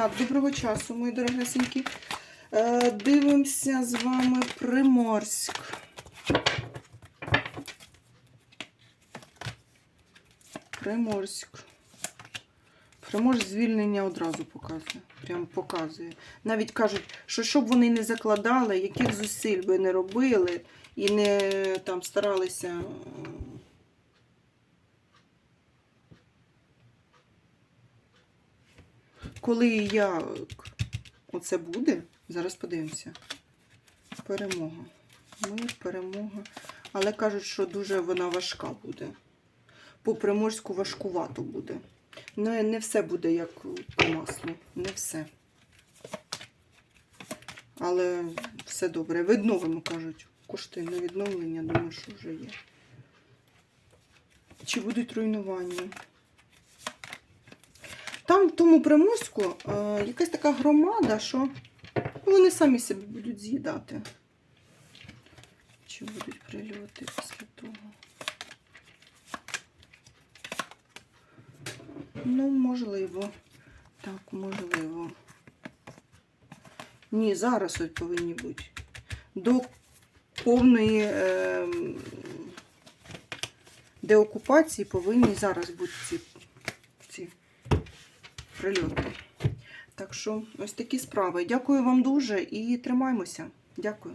Так, доброго часу, мої дорогесенькі. Е, дивимося з вами Приморськ. Приморськ. Приморськ звільнення одразу показує. Прям показує. Навіть кажуть, що щоб вони не закладали, яких зусиль би не робили і не там старалися. е, Коли як оце буде, зараз подивимося. Перемога. Мир, перемога. Але кажуть, що дуже вона важка буде. По приморську важкувато буде. Ну, не все буде як по маслу. Не все. Але все добре. Відновимо, кажуть. Кошти на відновлення, думаю, що вже є. Чи будуть руйнування? Там тому приморську е, якась така громада, що вони самі себе будуть з'їдати. Чи будуть прильоти після того? Ну, можливо. Так, можливо. Ні, зараз ось повинні бути. До повної е, деокупації повинні зараз бути ці прильоти. Так що ось такі справи. Дякую вам дуже і тримаймося. Дякую.